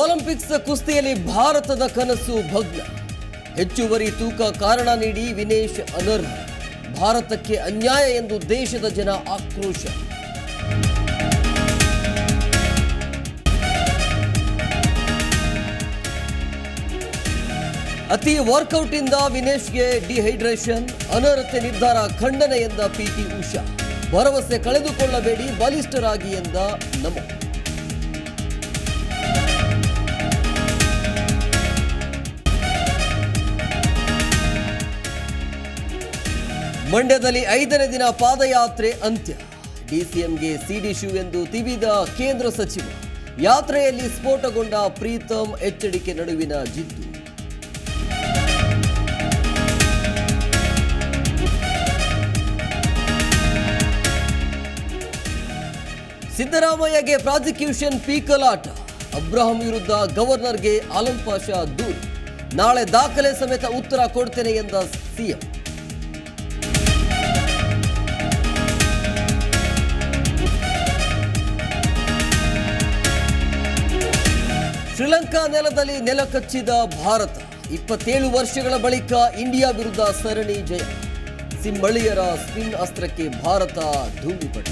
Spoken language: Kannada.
ಒಲಿಂಪಿಕ್ಸ್ ಕುಸ್ತಿಯಲ್ಲಿ ಭಾರತದ ಕನಸು ಭಗ್ನ. ಹೆಚ್ಚುವರಿ ತೂಕ ಕಾರಣ ನೀಡಿ ವಿನೇಶ್ ಅನರ್ಹ. ಭಾರತಕ್ಕೆ ಅನ್ಯಾಯ ಎಂದು ದೇಶದ ಜನ ಆಕ್ರೋಶ. ಅತಿ ವರ್ಕೌಟ್ ಇಂದ ವಿನೇಶ್ಗೆ ಡಿಹೈಡ್ರೇಷನ್, ಅನರ್ಹತೆ ನಿರ್ಧಾರ ಖಂಡನೆ ಎಂದ ಪಿಟಿ ಉಷಾ. ಭರವಸೆ ಕಳೆದುಕೊಳ್ಳಬೇಡಿ, ಬಲಿಷ್ಠರಾಗಿ ಎಂದ ನಮೋ. ಮಂಡ್ಯದಲ್ಲಿ ಐದನೇ ದಿನ ಪಾದಯಾತ್ರೆ ಅಂತ್ಯ. ಡಿಸಿಎಂಗೆ ಸಿಡಿ ಶಿವ್ ಎಂದು ತಿವಿದ ಕೇಂದ್ರ ಸಚಿವ. ಯಾತ್ರೆಯಲ್ಲಿ ಸ್ಫೋಟಗೊಂಡ ಪ್ರೀತಮ್ ಎಚ್ಚರಿಕೆ ನಡುವಿನ ಜಿದ್ದು. ಸಿದ್ದರಾಮಯ್ಯಗೆ ಪ್ರಾಸಿಕ್ಯೂಷನ್ ಪೀಕಲಾಟ. ಅಬ್ರಹಂ ವಿರುದ್ಧ ಗವರ್ನರ್ಗೆ ಆಲಂ ಪಾಷಾ ದೂರು. ನಾಳೆ ದಾಖಲೆ ಸಮೇತ ಉತ್ತರ ಕೊಡ್ತೇನೆ ಎಂದ ಸಿಎಂ ಶ್ರೀಲಂಕಾ ನೆಲದಲ್ಲಿ ನೆಲಕಚ್ಚಿದ ಭಾರತ. ಇಪ್ಪತ್ತೇಳು ವರ್ಷಗಳ ಬಳಿಕ ಇಂಡಿಯಾ ವಿರುದ್ಧ ಸರಣಿ ಜಯ. ಸಿಂಬಳಿಯರ ಸ್ಪಿನ್ ಅಸ್ತ್ರಕ್ಕೆ ಭಾರತ ಧೂಳಿಪಟ